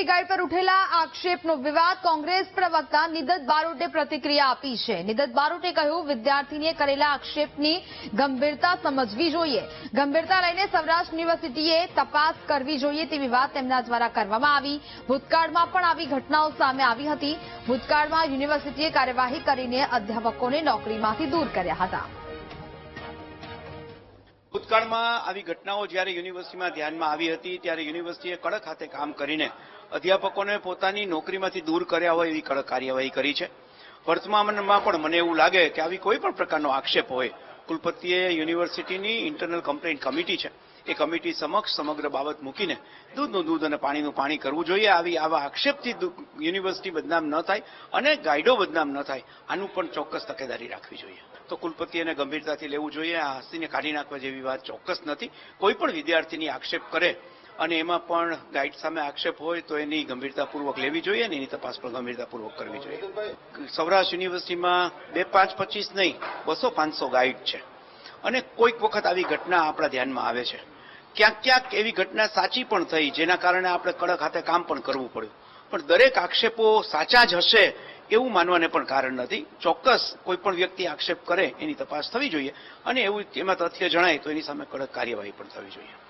University guide પર ઉઠેલા આક્ષેપનો વિવાદ કોંગ્રેસ પ્રવક્તા નિદત બારોટે પ્રતિક્રિયા આપી છે. નિદત બારોટે કહ્યું, વિદ્યાર્થીનીએ કરેલા આક્ષેપની ગંભીરતા સમજવી જોઈએ. ગંભીરતા લઈને સૌરાષ્ટ્ર યુનિવર્સિટીએ તપાસ કરવી જોઈએ તેવી વાત તેમના દ્વારા કરવામાં આવી. ભૂતકાળમાં પણ આવી ઘટનાઓ સામે આવી હતી. ભૂતકાળમાં યુનિવર્સિટીએ કાર્યવાહી કરીને અધ્યાપકોને નોકરીમાંથી દૂર કર્યા હતા. ભૂતકાળમાં આવી ઘટનાઓ જ્યારે યુનિવર્સિટીમાં ધ્યાનમાં આવી હતી, ત્યારે યુનિવર્સિટીએ કડક હાથે કામ કરીને અધ્યાપકોને પોતાની નોકરીમાંથી દૂર કર્યા હોય એવી કડક કાર્યવાહી કરી છે. વર્તમાનમાં પણ મને એવું લાગે કે આવી કોઈ પણ પ્રકારનો આક્ષેપ હોય. કુલપતિએ યુનિવર્સિટીની ઇન્ટરનલ કમ્પ્લેન્ટ કમિટી છે. એ કમિટી સમક્ષ સમગ્ર બાબત મૂકીને દૂધનું દૂધ અને પાણીનું પાણી કરવું જોઈએ. આવી આવા આક્ષેપથી યુનિવર્સિટી બદનામ ન થાય અને ગાઈડો બદનામ ન થાય, આનું પણ ચોક્કસ તકેદારી રાખવી જોઈએ. તો કુલપતિને ગંભીરતાથી લેવું જોઈએ, આ હસ્તીને કાઢી નાખવા જેવી વાત ચોક્કસ નથી. કોઈ પણ વિદ્યાર્થીની આક્ષેપ કરે અને એમાં પણ ગાઈડ સામે આક્ષેપ હોય તો એની ગંભીરતાપૂર્વક લેવી જોઈએ અને એની તપાસ પણ ગંભીરતાપૂર્વક કરવી જોઈએ. સૌરાષ્ટ્ર યુનિવર્સિટીમાં બે પાંચ પચીસ નહીં, બસો પાંચસો ગાઈડ છે. અને કોઈક વખત આવી ઘટના આપણા ધ્યાનમાં આવે છે. ક્યાંક ક્યાંક એવી ઘટના સાચી પણ થઈ, જેના કારણે આપણે કડક હાથે કામ પણ કરવું પડ્યું. પણ દરેક આક્ષેપો સાચા જ હશે એવું માનવાને પણ કારણ નથી. ચોક્કસ કોઈ પણ વ્યક્તિ આક્ષેપ કરે, એની તપાસ થવી જોઈએ. અને એવું એમાં તથ્ય જણાય તો એની સામે કડક કાર્યવાહી પણ થવી જોઈએ.